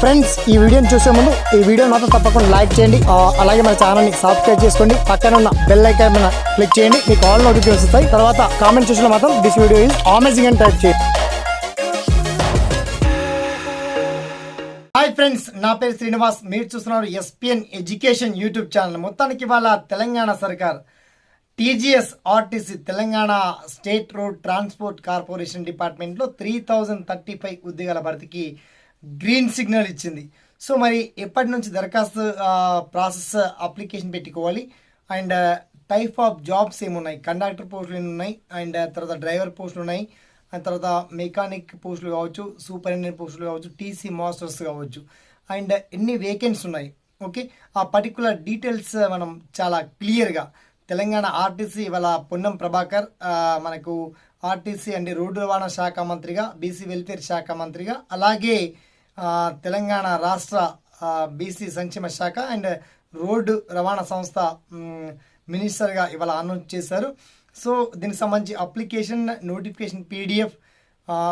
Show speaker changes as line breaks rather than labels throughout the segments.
Friends ఈ వీడియోని చూసే ముందు ఈ వీడియో మాత్రం తప్పకుండా లైక్ చేయండి. అలాగే మన ఛానల్ని సబ్స్క్రైబ్ చేసుకోండి. పక్కన ఉన్న బెల్ ఐకాన్ మీద క్లిక్ చేయండి. మీకు ఆల్ నోటిఫికేషన్ వస్తాయి. తర్వాత కామెంట్ చూసిన మాత్రం దిస్ వీడియో ఈజ్ అమేజింగ్ అని టైప్ చేయండి. హాయ్ ఫ్రెండ్స్ నా పేరు శ్రీనివాస్. మీరు చూస్తున్నారు ఎస్పిఎన్ ఎడ్యుకేషన్ యూట్యూబ్ ఛానల్ మొత్తానికి ఇవాళ తెలంగాణ సర్కార్ TGS RTC Telangana state road transport corporation డిపార్ట్మెంట్లో త్రీ థౌజండ్ థర్టీ ఫైవ్ ఉద్యోగాల భర్తీకి గ్రీన్ సిగ్నల్ ఇచ్చింది. సో మరి ఎప్పటి నుంచి దరఖాస్తు ప్రాసెస్ అప్లికేషన్ పెట్టుకోవాలి? అండ్ టైప్ ఆఫ్ జాబ్స్ ఏమున్నాయి? కండక్టర్ పోస్టులు ఉన్నాయి? అండ్ తర్వాత డ్రైవర్ పోస్టులు ఉన్నాయి. అండ్ తర్వాత మెకానిక్ పోస్టులు కావచ్చు సూపరింటెండెంట్ పోస్టులు కావచ్చు టీసీ మాస్టర్స్ కావచ్చు. అండ్ ఎన్ని వేకెన్సీ ఉన్నాయి? ఓకే? ఆ పర్టికులర్ డీటెయిల్స్ మనం చాలా క్లియర్గా. తెలంగాణ ఆర్టీసీ ఇవాళ పొన్నం ప్రభాకర్ మనకు ఆర్టీసీ అండ్ రోడ్డు రవాణా శాఖ మంత్రిగా బీసీ వెల్ఫేర్ శాఖ మంత్రిగా అలాగే తెలంగాణ రాష్ట్ర బీసీ సంక్షేమ శాఖ అండ్ రోడ్డు రవాణా సంస్థ మినిస్టర్గా ఇవాళ అనౌన్స్ చేశారు. సో దీనికి సంబంధించి అప్లికేషన్ నోటిఫికేషన్ పీడిఎఫ్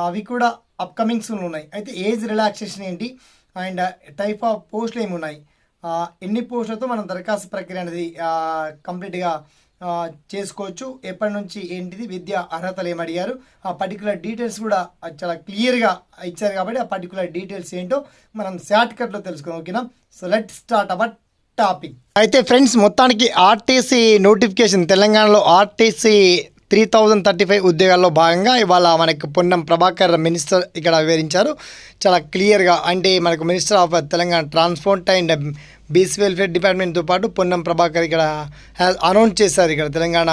అవి కూడా అప్కమింగ్ సూన్ ఉన్నాయి. అయితే ఏజ్ రిలాక్సేషన్ ఏంటి? అండ్ టైప్ ఆఫ్ పోస్టులు ఏమి ఉన్నాయి? ఎన్ని పోస్టులతో మనం దరఖాస్తు ప్రక్రియ అనేది కంప్లీట్గా చేసుకోవచ్చు. ఎప్పటి నుంచి ఏంటిది విద్య అర్హతలు ఏమడిగారు ఆ పర్టికులర్ డీటెయిల్స్ కూడా చాలా క్లియర్గా ఇచ్చారు కాబట్టి ఆ పర్టికులర్ డీటెయిల్స్ ఏంటో మనం షార్ట్ కట్లో తెలుసుకుందాం ఓకేనా? So let start our topic అయితే ఫ్రెండ్స్ మొత్తానికి ఆర్టీసీ నోటిఫికేషన్ తెలంగాణలో RTC three thousand thirty five ఉద్యోగాల్లో భాగంగా ఇవాళ మనకు పొన్నం ప్రభాకర్ మినిస్టర్ ఇక్కడ వివరించారు. చాలా క్లియర్గా అంటే మనకు minister of Telangana transport and BC welfare డిపార్ట్మెంట్తో పాటు పొన్నం ప్రభాకర్ ఇక్కడ అనౌన్స్ చేశారు ఇక్కడ. Telangana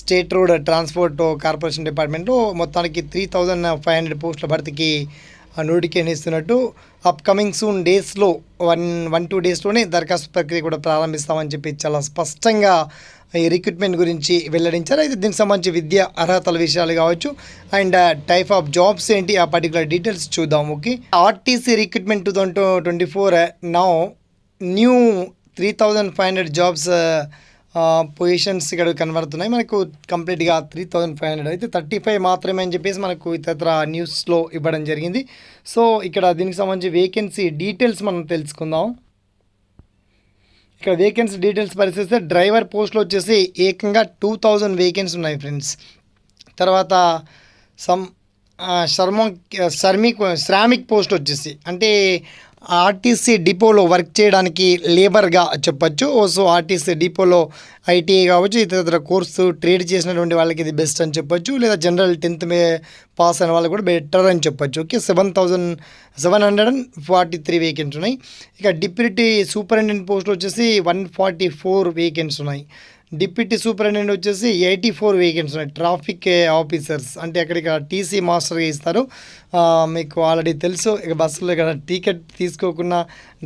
state road transport corporation డిపార్ట్మెంట్లో మొత్తానికి త్రీ థౌజండ్ ఫైవ్ హండ్రెడ్ పోస్టుల భర్తీకి నోటిఫికేషన్ ఇస్తున్నట్టు అప్కమింగ్ సూన్ డేస్లో వన్ వన్ టూ డేస్లోనే దరఖాస్తు ప్రక్రియ కూడా ప్రారంభిస్తామని చెప్పి చాలా స్పష్టంగా ఈ రిక్రూట్మెంట్ గురించి వెల్లడించారు. అయితే దీనికి సంబంధించి విద్య అర్హతల విషయాలు కావచ్చు అండ్ టైప్ ఆఫ్ జాబ్స్ ఏంటి ఆ పర్టికులర్ డీటెయిల్స్ చూద్దాం okay. RTC recruitment two thousand twenty four now new three thousand five hundred jobs positions ఇక్కడ కనబడుతున్నాయి. మనకు కంప్లీట్గా త్రీ థౌజండ్ ఫైవ్ హండ్రెడ్ అయితే థర్టీ ఫైవ్ మాత్రమే అని చెప్పేసి మనకు ఇతర న్యూస్లో ఇవ్వడం జరిగింది. సో ఇక్కడ దీనికి సంబంధించి వేకెన్సీ డీటెయిల్స్ మనం తెలుసుకుందాం. ఇక్కడ వేకెన్సీ డీటెయిల్స్ పరిశీలిస్తే డ్రైవర్ పోస్ట్లో వచ్చేసి ఏకంగా టూ థౌజండ్ వేకెన్సీ ఉన్నాయి ఫ్రెండ్స్. తర్వాత సమ్ శర్మ శర్మిక్ శ్రామిక్ పోస్ట్ వచ్చేసి అంటే ఆర్టీసీ డిపోలో వర్క్ చేయడానికి లేబర్గా చెప్పచ్చు. సో ఆర్టీసీ డిపోలో ఐటీఐ కావచ్చు ఇతర కోర్సు ట్రేడ్ చేసినటువంటి వాళ్ళకి ఇది బెస్ట్ అని చెప్పొచ్చు. లేదా జనరల్ టెన్త్ మే పాస్ అయిన వాళ్ళకి కూడా బెటర్ అని చెప్పొచ్చు. Okay seven thousand seven hundred and forty three vacancy ఉన్నాయి. ఇక డిప్యూటీ సూపరింటెండెంట్ పోస్టులు వచ్చేసి వన్ ఫార్టీ ఫోర్ వేకెన్సీ ఉన్నాయి. డిప్యూటీ సూపరింటెండెంట్ వచ్చేసి ఎయిటీ ఫోర్ వేకెన్సీ ఉన్నాయి. Traffic officers. అంటే అక్కడ టీసీ మాస్టర్గా ఇస్తారు. మీకు ఆల్రెడీ తెలుసు. ఇక బస్సులో ఇక్కడ టికెట్ తీసుకోకుండా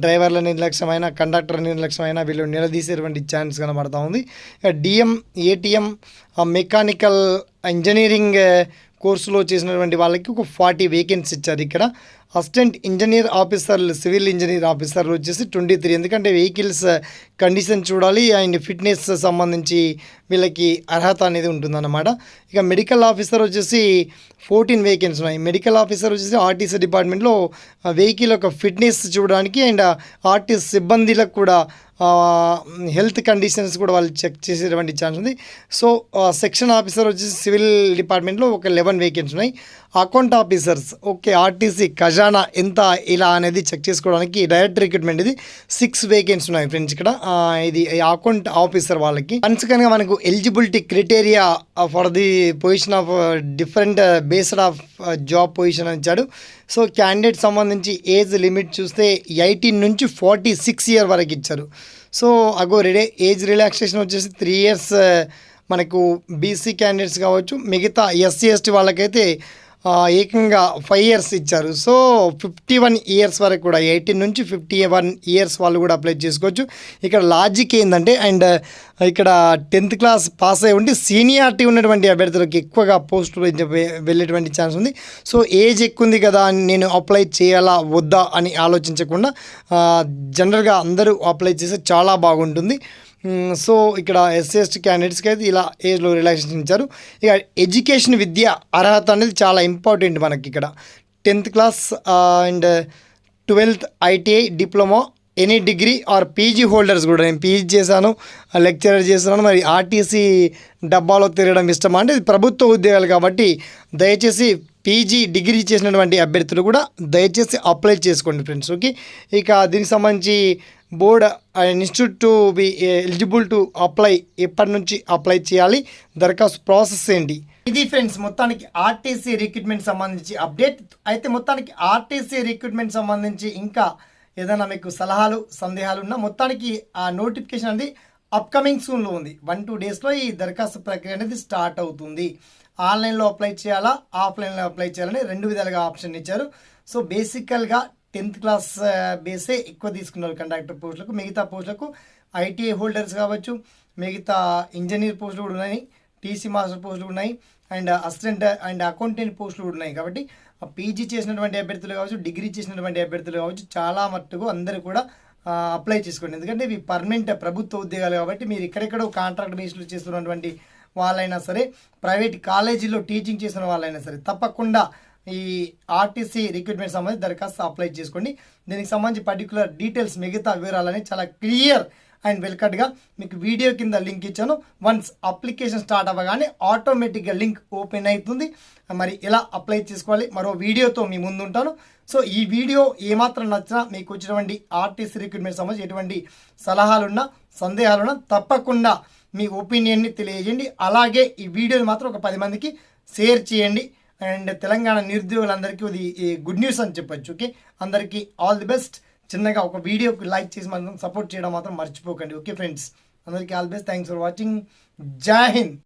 డ్రైవర్ల నిర్లక్ష్యమైన కండక్టర్ నిర్లక్ష్యమైన వీళ్ళు నిలదీసేటువంటి ఛాన్స్ కనబడతా ఉంది. ఇక డిఎం ఏటీఎం మెకానికల్ ఇంజనీరింగ్ కోర్సులో చేసినటువంటి వాళ్ళకి ఒక ఫార్టీ వేకెన్సీ ఇచ్చారు ఇక్కడ. అసిస్టెంట్ ఇంజనీర్ ఆఫీసర్లు సివిల్ ఇంజనీర్ ఆఫీసర్లు వచ్చేసి ట్వంటీ త్రీ. ఎందుకంటే వెహికల్స్ కండిషన్ చూడాలి అండ్ ఫిట్నెస్ సంబంధించి వీళ్ళకి అర్హత అనేది ఉంటుందన్నమాట. ఇక మెడికల్ ఆఫీసర్ వచ్చేసి ఫోర్టీన్ వేకెన్సీ ఉన్నాయి. మెడికల్ ఆఫీసర్ వచ్చేసి ఆర్టీసీ డిపార్ట్మెంట్లో వెహికల్ యొక్క ఫిట్నెస్ చూడడానికి అండ్ ఆర్టీసీ సిబ్బందిలకు కూడా హెల్త్ కండిషన్స్ కూడా వాళ్ళు చెక్ చేసేటువంటి ఛాన్స్ ఉంది. సో సెక్షన్ ఆఫీసర్ వచ్చేసి సివిల్ డిపార్ట్మెంట్లో ఒక లెవెన్ వేకెన్సీ ఉన్నాయి. అకౌంట్ ఆఫీసర్స్ ఓకే ఆర్టీసీ ఖజానా ఎంత ఇలా అనేది చెక్ చేసుకోవడానికి డైరెక్ట్ రిక్రూట్మెంట్ ఇది. సిక్స్ వేకెన్సీ ఉన్నాయి ఫ్రెండ్స్ ఇక్కడ. ఇది అకౌంట్ ఆఫీసర్ వాళ్ళకి. ఫ్రెండ్స్ కనుక మనకు eligibility criteria for the position of different based of job position ఇచ్చాడు. సో క్యాండిడేట్ సంబంధించి ఏజ్ లిమిట్ చూస్తే ఎయిటీన్ నుంచి ఫార్టీ సిక్స్ ఇయర్ వరకు ఇచ్చారు. సో అగో రిడే ఏజ్ రిలాక్సేషన్ వచ్చేసి త్రీ ఇయర్స్ uh, మనకు బీసీ క్యాండిడేట్స్ కావచ్చు. మిగతా ఎస్సీ ఎస్టీ వాళ్ళకైతే ఏకంగా ఫైవ్ ఇయర్స్ ఇచ్చారు. సో ఫిఫ్టీ వన్ ఇయర్స్ వరకు కూడా ఎయిటీన్ నుంచి ఫిఫ్టీ వన్ ఇయర్స్ వాళ్ళు కూడా అప్లై చేసుకోవచ్చు. ఇక్కడ లాజిక్ ఏంటంటే అండ్ ఇక్కడ టెన్త్ క్లాస్ పాస్ అయి ఉండి సీనియారిటీ ఉన్నటువంటి అభ్యర్థులకు ఎక్కువగా పోస్ట్ వెళ్ళేటువంటి ఛాన్స్ ఉంది. సో ఏజ్ ఎక్కువ ఉంది కదా అని నేను అప్లై చేయాలా వద్దా అని ఆలోచించకుండా జనరల్గా అందరూ అప్లై చేస్తే చాలా బాగుంటుంది. సో ఇక్కడ ఎస్సీ ఎస్టీ క్యాండిడేట్స్కి అయితే ఇలా ఏజ్లో రిలాక్సేషన్ ఇచ్చారు. ఇక ఎడ్యుకేషన్ విద్య అర్హత అనేది చాలా ఇంపార్టెంట్ మనకి ఇక్కడ. Tenth class and twelfth ITI diploma any degree or PG holders కూడా నేను పీజీ చేశాను లెక్చరర్ చేస్తున్నాను. మరి ఆర్టీసీ డబ్బాలో తిరగడం ఇష్టమా అంటే ఇది ప్రభుత్వ ఉద్యోగాలు కాబట్టి దయచేసి పీజీ డిగ్రీ చేసినటువంటి అభ్యర్థులు కూడా దయచేసి అప్లై చేసుకోండి ఫ్రెండ్స్ ఓకే ఇక దీనికి సంబంధించి board institute to be eligible to apply ఎప్పటి నుంచి అప్లై చేయాలి దరఖాస్తు ప్రాసెస్ ఏంటి? ఇది ఫ్రెండ్స్ మొత్తానికి ఆర్టీసీ రిక్రూట్మెంట్ సంబంధించి అప్డేట్. అయితే మొత్తానికి ఆర్టీసీ రిక్రూట్మెంట్ సంబంధించి ఇంకా ఏదైనా మీకు సలహాలు సందేహాలు ఉన్నా మొత్తానికి ఆ నోటిఫికేషన్ అనేది అప్కమింగ్ సూన్లో ఉంది. వన్ టూ డేస్లో ఈ దరఖాస్తు ప్రక్రియ అనేది స్టార్ట్ అవుతుంది. ఆన్లైన్లో అప్లై చేయాలా ఆఫ్లైన్లో అప్లై చేయాలని రెండు విధాలుగా ఆప్షన్ ఇచ్చారు. సో బేసికల్గా టెన్త్ క్లాస్ బేసే ఎక్కువ తీసుకున్నారు కండక్టర్ పోస్టులకు. మిగతా పోస్టులకు ఐటీఐ హోల్డర్స్ కావచ్చు మిగతా ఇంజనీర్ పోస్టులు కూడా ఉన్నాయి టీసీ మాస్టర్ పోస్టులు ఉన్నాయి అండ్ అసిస్టెంట్ అండ్ అకౌంటెంట్ పోస్టులు కూడా ఉన్నాయి. కాబట్టి పీజీ చేసినటువంటి అభ్యర్థులు కావచ్చు డిగ్రీ చేసినటువంటి అభ్యర్థులు కావచ్చు చాలా మట్టుకు అందరూ కూడా అప్లై చేసుకోండి. ఎందుకంటే ఇవి పర్మనెంట్ ప్రభుత్వ ఉద్యోగాలు కాబట్టి మీరు ఎక్కడెక్కడో కాంట్రాక్ట్ బేస్లో చేస్తున్నటువంటి వాళ్ళైనా సరే ప్రైవేట్ కాలేజీలో టీచింగ్ చేసిన వాళ్ళైనా సరే తప్పకుండా ఈ ఆర్టీసీ రిక్రూట్మెంట్ సంబంధించి దరఖాస్తు అప్లై చేసుకోండి. దీనికి సంబంధించి పర్టికులర్ డీటెయిల్స్ మిగతా వివరాలని చాలా క్లియర్ అండ్ వెల్కట్గా మీకు వీడియో కింద లింక్ ఇచ్చాను. వన్స్ అప్లికేషన్ స్టార్ట్ అవ్వగానే ఆటోమేటిక్గా లింక్ ఓపెన్ అవుతుంది. మరి ఎలా అప్లై చేసుకోవాలి? మరో వీడియోతో మీ ముందు ఉంటాను. సో ఈ వీడియో ఏమాత్రం నచ్చినా మీకు వచ్చినటువంటి ఆర్టీసీ రిక్రూట్మెంట్ సంబంధించి ఎటువంటి సలహాలున్నా సందేహాలున్నా తప్పకుండా మీ ఒపీనియన్ని తెలియజేయండి. అలాగే ఈ వీడియోని మాత్రం ఒక పది మందికి షేర్ చేయండి. అండ్ తెలంగాణ నిరుద్యోగులందరికీ ఇది గుడ్ న్యూస్ అని చెప్పొచ్చు ఓకే? అందరికీ ఆల్ ది బెస్ట్. చిన్నగా ఒక వీడియోకి లైక్ చేసి మనం సపోర్ట్ చేయడం మాత్రం మర్చిపోకండి ఓకే ఫ్రెండ్స్? అందరికీ all the best. Thanks for watching. జై హింద్!